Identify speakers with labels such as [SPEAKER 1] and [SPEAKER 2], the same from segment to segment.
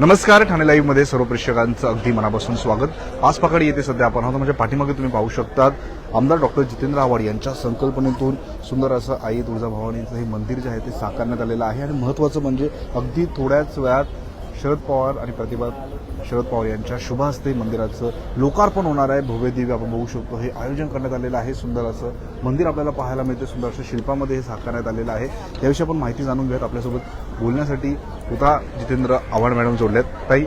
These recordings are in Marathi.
[SPEAKER 1] नमस्कार ठाणे लाईव्हमध्ये सर्व प्रेक्षकांचं अगदी मनापासून स्वागत. आज पकडी येते सध्या आपण आहोत. माझ्या पाठीमागे तुम्ही पाहू शकतात आमदार डॉक्टर जितेंद्र आव्हाड यांच्या संकल्पनेतून सुंदर असं आई तुळजाभवानीचं हे मंदिर जे आहे ते साकारण्यात आलेलं आहे. आणि महत्त्वाचं म्हणजे अगदी थोड्याच वेळात शरद पवार आणि प्रतिभा शरद पवार यांच्या शुभ हस्ते मंदिराचं लोकार्पण होणार आहे. भव्य दिव्य आपण बघू शकतो. हे आयोजन करण्यात आलेलं आहे. सुंदर असं मंदिर आपल्याला पाहायला मिळते सुंदर असं शिल्पामध्ये हे साकारण्यात आलेलं आहे. याविषयी आपण माहिती जाणून घेऊयात. आपल्यासोबत बोलण्यासाठी होता जितेंद्र आव्हाड मॅडम जोडल्यात ताई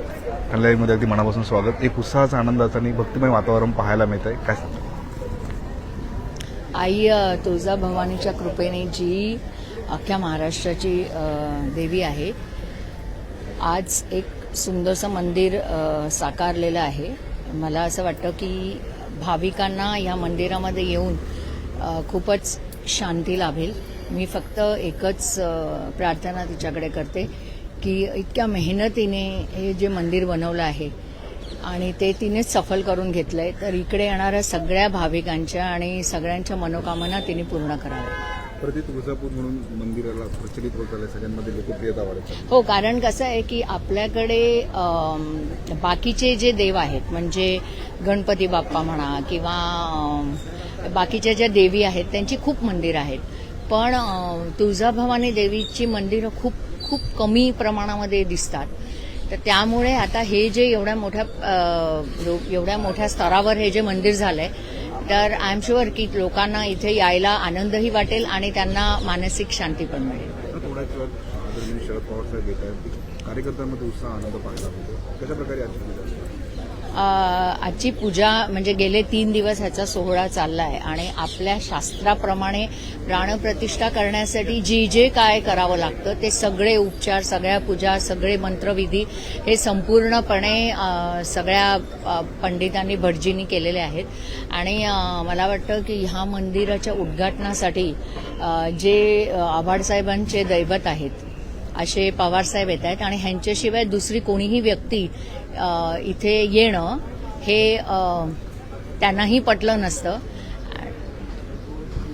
[SPEAKER 1] मध्ये अगदी मनापासून स्वागत. एक उत्साहाचा आनंदाचं आणि भक्तिमय वातावरण पाहायला मिळत आहे काय सांगता?
[SPEAKER 2] आई तुळजा भवानीच्या कृपेने जी अख्ख्या महाराष्ट्राची देवी आहे आज एक सुंदरसं मंदिर साकारलेलं आहे. मला असं वाटतं की भाविकांना या मंदिरामध्ये येऊन खूपच शांती लाभेल. मी फक्त एकच प्रार्थना तिच्याकडे करते की इतक्या मेहनतीने हे जे मंदिर बनवलं आहे आणि ते तिनेच सफल करून घेतलं आहे तर इकडे येणाऱ्या सगळ्या भाविकांच्या आणि सगळ्यांच्या मनोकामना तिने पूर्ण कराव्या.
[SPEAKER 1] प्रति तुळजापूर म्हणून मंदिराला प्रचलित होत आलं सगळ्यांमध्ये लोकप्रियता वाढत
[SPEAKER 2] हो कारण कसं आहे की आपल्याकडे बाकीचे जे देव आहेत म्हणजे गणपती बाप्पा म्हणा किंवा बाकीच्या ज्या देवी आहेत त्यांची खूप मंदिरं आहेत. पण तुळजाभवानी देवीची मंदिरं खूप खूप कमी प्रमाणामध्ये दिसतात. तर त्यामुळे आता हे जे एवढ्या मोठ्या एवढ्या मोठ्या स्तरावर हे जे मंदिर झालंय तर आय एम शुअर की लोकांना इथे यायला आनंदही वाटेल आणि त्यांना मानसिक शांती पण मिळेल.
[SPEAKER 1] शरद पवार साहेब कार्यकर्त्यांमध्ये उत्साह आनंद पाहायला मिळतो. कशा प्रकारे आजची पूजा
[SPEAKER 2] म्हणजे गेले तीन दिवस ह्याचा सोहळा चाललाय आणि आपल्या शास्त्राप्रमाणे प्राणप्रतिष्ठा करण्यासाठी जे जे काय करावं लागतं ते सगळे उपचार सगळ्या पूजा सगळे मंत्रविधी हे संपूर्णपणे सगळ्या पंडितांनी भटजींनी केलेले आहेत. आणि मला वाटतं की ह्या मंदिराच्या उद्घाटनासाठी जे आव्हाडसाहेबांचे दैवत आहेत असे पवारसाहेब येत आहेत आणि ह्यांच्याशिवाय दुसरी कोणीही व्यक्ती इथे येणं हे त्यांनाही पटलं नसतं.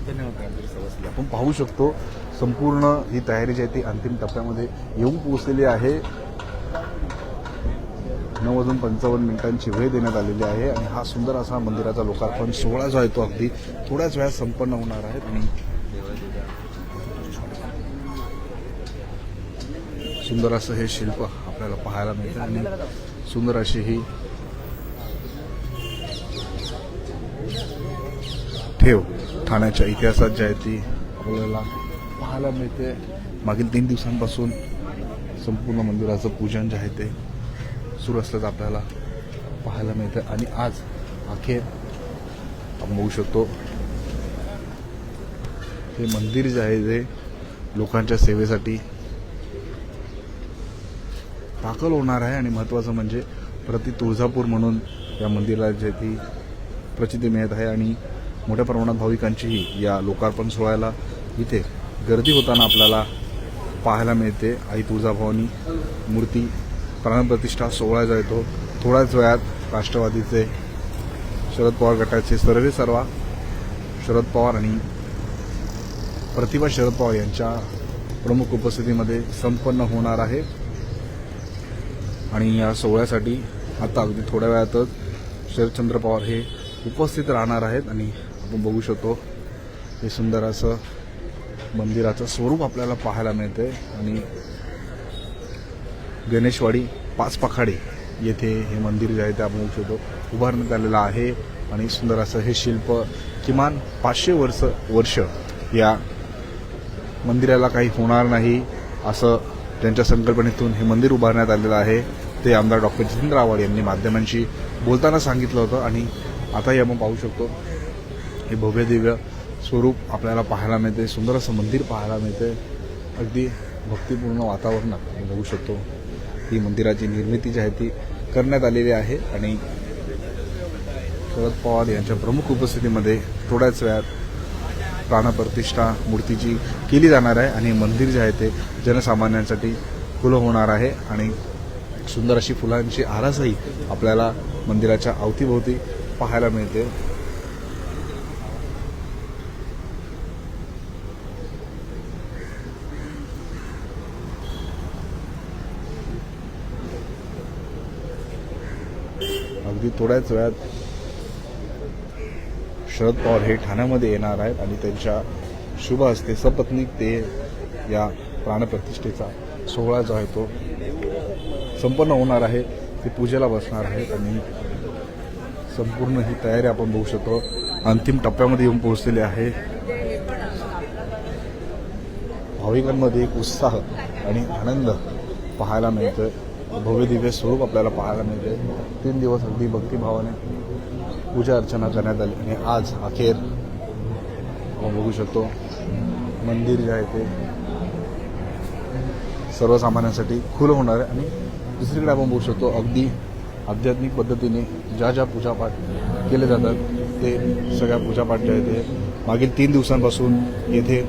[SPEAKER 1] धन्यवाद आपण पाहू शकतो संपूर्ण ही तयारी जी आहे ती अंतिम टप्प्यामध्ये येऊन पोहोचलेली आहे. नऊ वाजून पंचावन्न मिनिटांची वेळ देण्यात आलेली आहे आणि हा सुंदर असा मंदिराचा लोकार्पण सोहळा जो आहे तो अगदी थोड्याच वेळात संपन्न होणार आहे. आणि सुंदर असं हे शिल्प आपल्याला पाहायला मिळतं आणि सुंदर अशी ही ठेव ठाण्याच्या इतिहासात जी आहे ती आपल्याला पाहायला मिळते. मागील तीन दिवसांपासून संपूर्ण मंदिराचं पूजन जे आहे ते सुरू असल्याचं आपल्याला पाहायला मिळतं. आणि आज अखेर आपण बघू शकतो हे मंदिर जे आहे ते लोकांच्या सेवेसाठी दाखल होणार आहे आणि महत्त्वाचं म्हणजे प्रति तुळजापूर म्हणून या मंदिराला जे ती प्रचिती मिळत आहे आणि मोठ्या प्रमाणात भाविकांचीही या लोकार्पण सोहळ्याला इथे गर्दी होताना आपल्याला पाहायला मिळते. आई तुळजाभवानी मूर्ती प्राणप्रतिष्ठा सोहळा जो येतो. थोड्याच वेळात राष्ट्रवादीचे शरद पवार गटाचे सर्वे सर्वा शरद पवार आणि प्रतिभा शरद पवार यांच्या प्रमुख उपस्थितीमध्ये संपन्न होणार आहे. आणि या सोहळ्यासाठी आता अगदी थोड्या वेळातच शरदचंद्र पवार हे उपस्थित राहणार आहेत आणि आपण बघू शकतो हे सुंदर असं मंदिराचं स्वरूप आपल्याला पाहायला मिळते आणि गणेशवाडी पाच पखाडे येथे हे मंदिर जे आहे ते आपण बघू शकतो. उभारण्यात आलेलं आहे आणि सुंदर असं हे शिल्प किमान पाचशे वर्ष वर्ष या मंदिराला काही होणार नाही असं त्यांच्या संकल्पनेतून हे मंदिर उभारण्यात आलेलं आहे. ते आमदार डॉक्टर जितेंद्र आव्हाड यांनी माध्यमांशी बोलताना सांगितलं होतं आणि आताही आपण पाहू शकतो हे भव्य दिव्य स्वरूप आपल्याला पाहायला मिळते सुंदर असं मंदिर पाहायला मिळते. अगदी भक्तिपूर्ण वातावरणात आपण बघू शकतो. ही मंदिराची निर्मिती जी आहे ती करण्यात आलेली आहे आणि शरद पवार यांच्या प्रमुख उपस्थितीमध्ये थोड्याच वेळात प्राणप्रतिष्ठा मूर्तीची केली जाणार आहे आणि मंदिर जे आहे ते जनसामान्यांसाठी खुलं होणार आहे आणि सुंदर अशी फुलांची आरासही आपल्याला मंदिराच्या अवतीभोवती पाहायला मिळते. अगदी थोड्याच वेळात शरद पवार हे ठाण्यामध्ये येणार आहेत आणि त्यांच्या शुभ हस्ते सपत्नीक ते या प्राणप्रतिष्ठेचा सोहळा जो आहे तो संपन्न होणार आहे ते पूजेला बसणार आहेत आणि संपूर्ण ही तयारी आपण बघू शकतो. अंतिम टप्प्यामध्ये येऊन पोहोचलेली आहे. भाविकांमध्ये एक उत्साह आणि आनंद पाहायला मिळतोय. भव्य दिव्य स्वरूप आपल्याला पाहायला मिळते तीन दिवस अगदी भक्तिभावाने पूजा अर्चना करण्यात आली आणि आज अखेर आपण बघू शकतो मंदिर जे आहे ते सर्वसामान्यांसाठी खुलं होणार आहे आणि दुसरीकडे आपण बघू शकतो अगदी आध्यात्मिक पद्धतीने ज्या ज्या पूजापाठ केले जातात ते सगळ्या पूजापाठ जे आहे ते मागील तीन दिवसांपासून येथे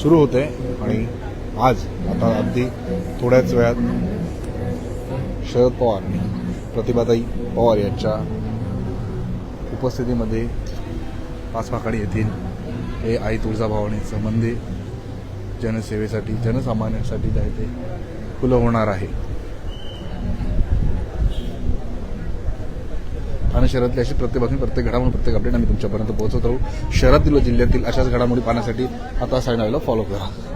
[SPEAKER 1] सुरू होते आणि आज आता अगदी थोड्याच वेळात शरद पवार प्रतिभाताई पवार यांच्या उपस्थितीमध्ये पाचपाखाडी येथील हे आई तुळजाभवानीचं मंदिर जनसेवेसाठी जनसामान्यांसाठी जे आहे ते खुलं होणार आहे. ठाणे शहरातली अशी प्रत्येक बातमी प्रत्येक घडामोडी प्रत्येक अपडेट आम्ही तुमच्यापर्यंत पोहोचवत राहू. शहरातील व जिल्ह्यातील अशाच घडामोडी पाहण्यासाठी आता साईन फॉलो करा.